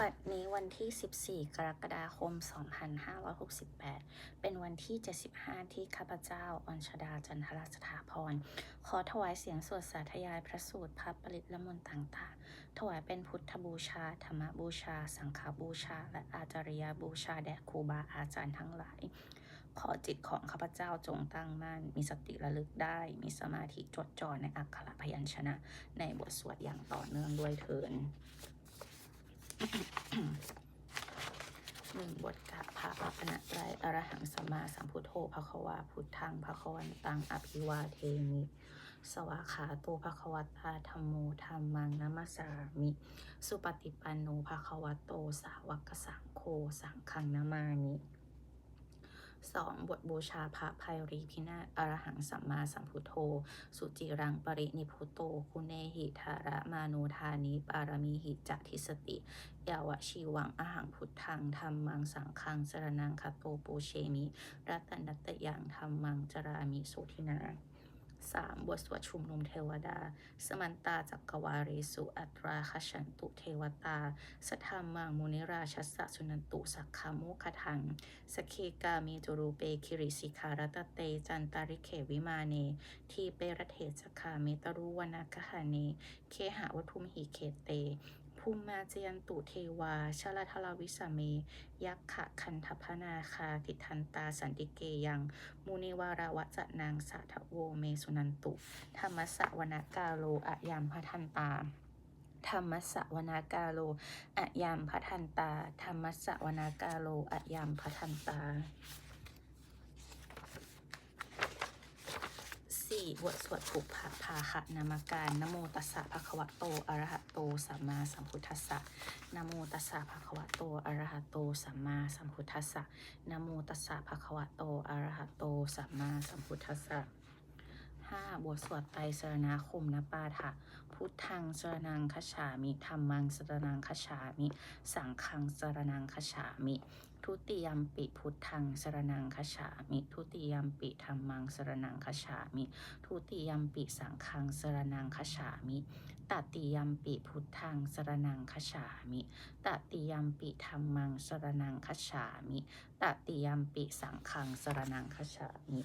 บัดนี้วันที่ 14 กรกฎาคม 2568 เป็นวันที่ 75 ที่ข้าพเจ้าอัญชดาจันทราสถาพร ขอถวายเสียงสวดสาธยายพระสูตรพระปริตละมนต่างๆ ถวายเป็นพุทธบูชา ธรรมบูชา สังฆบูชา และอาจารยบูชาแด่ครูบาอาจารย์ทั้งหลาย ขอจิตของข้าพเจ้าจงตั้งมั่น มีสติระลึกได้ มีสมาธิจดจ่อในอักขระพยัญชนะ ในบทสวดอย่างต่อเนื่องด้วยเถิน หนึ่งบทกะพระรัตนตรัยอรหังสัมมาสัมพุทโธภควาพุทธังภควันตังอภิวาเทมิสวาขาโตภควตาธรรมโมธรรมังนัมสสามิ สุปฏิปันโนภควโต สาวกสังโฆสังฆังนามามิ สองบทบูชาพระภัยรีพินาศอรหังสัมมาสัมพุทโธ สุจิรังปรินิพุโต คุเนหิธาระมานุธานิปารมีหิจัทิสติ ยาวชีวังอหังพุทธังธรรมังสังฆังสรนังคโตปูเชมิ รัตนัตยังธรรมังจรามิสุทินา สามบทสวดชุมนุมเทวดา สมันตาจักกวาเรสุอัตราคฉันตุเทวตา สธรรมังมุนิราชัสสะสุนันตุสักขามุขทัง สเคกามีจุรูเปคิริสิคารตเต จันตาริเขวิมาเน ทีเปรเทศคาเมตรุวนาคหาเน เคหาวัทุมหิเขเต ภูมิมาเจยันตุเทวาชลทลาวิสเม ยักขะคันทพนาคาติทันตาสันติเกยังมุนิวาราวะจะนางสาทโวเมสุนันตุ ธรรมสวนากาโลอะยามพทันตาธรรมสวนากาโลอะยามพทันตา ธรรมสวนากาโลอะยามพทันตา สี่บทสวดปุพพะพาหะนามาการนโมตัสสะภะคะวะโตอะระหะโตสัมมาสัมพุทธัสสะนโมตัสสะภะคะวะโตอะระหะโตสัมมาสัมพุทธัสสะนโมตัสสะภะคะวะโตอะระหะโตสัมมาสัมพุทธัสสะ บทสวดไตรสรณคมนปาฐะพุทธังสรนังคฉามิธรรมังสรนังคฉามิ สังฆังสรนังคฉามิ ทุติยมปิพุทธังสรนังคฉามิ ทุติยมปิธรรมังสรนังคฉามิ ทุติยมปิสังฆังสรนังคฉามิตติยมปิพุทธังสรนังคฉามิตติยมปิธรรมังสรนังคฉามิตติยมปิสังฆังสรนังคฉามิ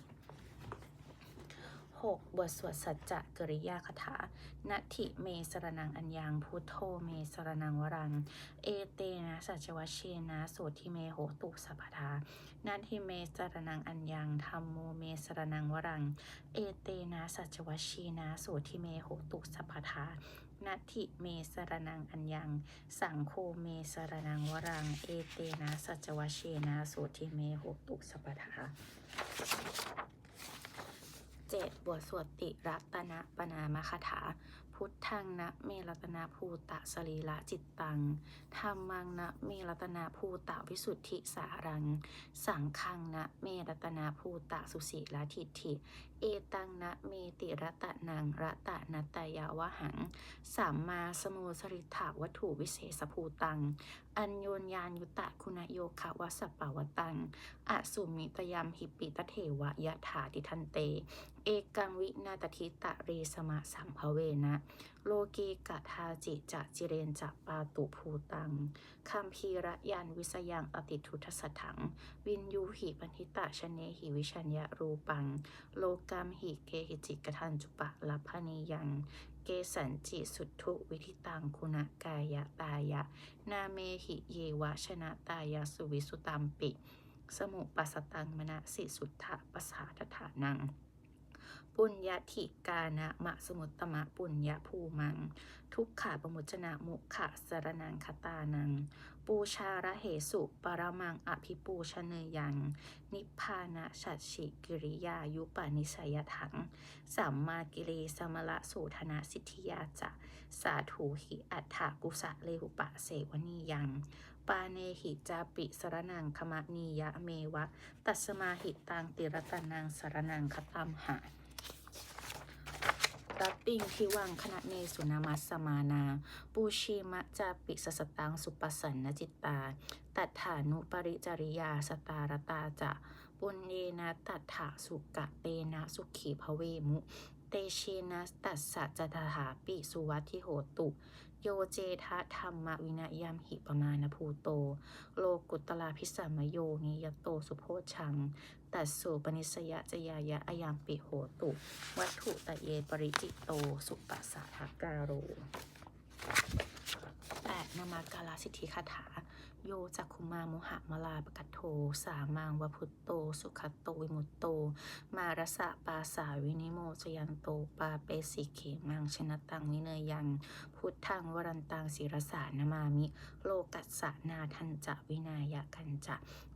6. บทสวดสัจจะกริยาคถานัตถิเมสรนังอัญญังพุทโธเมสรนังวรัง เอเตนะสัจวชเชนะโสทิเมโหตุสัพทานัตถิเมสรนังอัญญังธรรมโมเมสรนังวรัง เอเตนะสัจวชเชนะโสทิเมโหตุสัพทานัตถิเมสรนังอัญญัง สังโฆเมสรนังวรัง เอเตนะสัจวชเชนะโสทิเมโหตุสัพทา เจ็ดบทสวดติรัตนะปนามคาถา พุทธังนะเมรัตนาภูตะสรีละจิตตังธรรมังนะเมรัตนาภูตะวิสุทธิสารัง สังฆังนะเมรัตนาภูตะสุสีละทิฏฐิ เอตังนะเมติรัตนังรัตนัตยาวหังสัมมาสมุสริถาวัตถุวิเศษภูตัง อัญโยนยานยุตะคุณโยคะวัสปปาวตังอสุมิตยามหิปิตเทวะยะถาติทันเตเอกังวินาตทิตะเรสมะสัมภเวนะ โลกีกะทาจิจะจิเรนจะปาตุภูตังคัมภีระยันวิสยังอติทุทสถัง วินยูหิปันทิตะชเนหิวิชัญญะรูปัง โลกามหิเกหิจิกทันจุปะลัพนียัง เกสันจิสุทุวิธิตังคุณกายะตายะ นาเมหิเยวะชนะตายาสุวิสุตัมปิ สมุปัสสตังมณสิสุทธะปสาทฐานัง ปุญญาธิกานะมะสมุตตมะปุญญาภูมัง ทุกขาปมุจนะมุขะสรนังคตานัง ปูชาระเหสุปรมังอภิปูชเนยยัง นิพพานะฉัตชิกิริยายุปานิสัยถัง สัมมากิเลสมละสูธนาสิทธิยาจะสาธุหิอัฏฐากุสะเลหุปะเสวนียังปาเนหิจาปิสรนังคมะนียะเมวะ ตัสมาหิตังติรตนังสรนังคตัมหะ ตัตติงทิวังคณะเนสุนามัสสมานา ปูชีมะจาปิสสตังสุปสันนจิตตา ตัฏฐานุปริจริยาสตารตาจะ ปุญเยนะตัฏฐาสุกะเตนะสุขีภเวมุ เตเชนะตัสสะจตถาปิสุวัติโหตุ โยเจทะธรรมวินัยยามหิปมาณภูโต โลกุตลาพิสัมโยนิยโตสุโพชัง ตัสสุปนิสยะจยายะอายามปิโหตุ วัตถุตะเยปริจิตโต สุปัสสะทะการโรแปดนามากาลสิทธิคาถา โยจักคุมามุหะมลาปกัตโท สามังวพุตโต สุขตโตวิมุตโต มารสะปาสาวินิโมจยันโต ปาเปสิเขมังชนะตังวิเนยยัง พุทธังวรันตังศิรสานามามิ โลกัสสะนาทันจะวินายากันจะ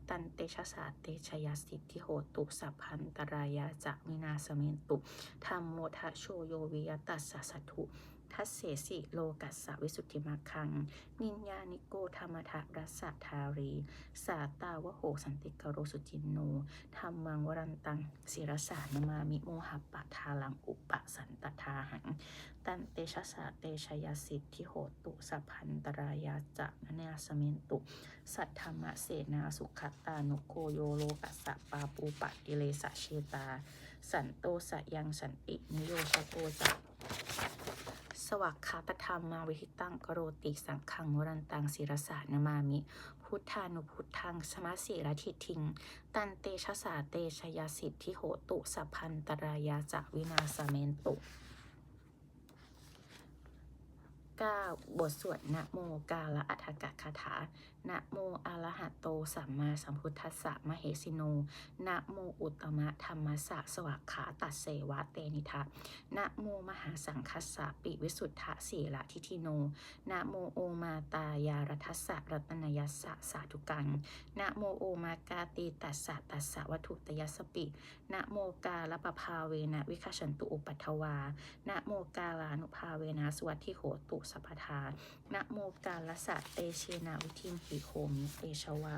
ตันเตชะสาเตชยสิทธิโหตุสัพพันตรายาจะวินาสเมนตุธรรมโมทะโชโยวิยตัสสะสัทธุ ทัสเสสิโลกัสสวิสุทธิมัคคัง นิญญานิโกธรรมทะรัสสะทารี สาตาวโหสันติกโรสุจินโนธรรมังวรันตังศิรสานมามิโมหะปะทาลังอุปสันตทาหัง ตันเตชะสาเตชยสิทธิโหตุสัพพันตรายาจะนเนสเมนตุ สัทธรรมะเสนาสุขตานุโคโยโลกัสสะปาปูปะกิเลสะเชตา สันโตสะยังสันตินิโยชโกจะ สวักขาปธรรมมาวิหิตังกโรติสังขังวรันตังศิรสานามามิ พุทธานุพุทธังสมาสีรทิทิง ตันเตชะสาเตชยสิทธิโหตุสัพพันตรายาจะวินาสเมนตุ 9. บทสวดนะโมกาละอัฏฐกะคาถานะโมอะระหะโตสัมมาสัมพุทธัสสะมเหสิโนนะโมอุตตมะธรรมสะสวากขาตัสเสวะเตนิทะนะโมมหาสังคัสสะปิวิสุทธะสีละทิทิโนนะโมโอมาตายารัทสสะรัตนยัสสะสาธุกังนะโมโอมากาตีตัสสะตัสสะวัตถุตยัสปินะโมกาลปภาเวนะวิคชันตุอุปัทถวานะโมกาลานุภาเวนะสวัสทิโหตุสัพทานะโมกาลสะเตเชนาวิทิมหิโคมิเตชวา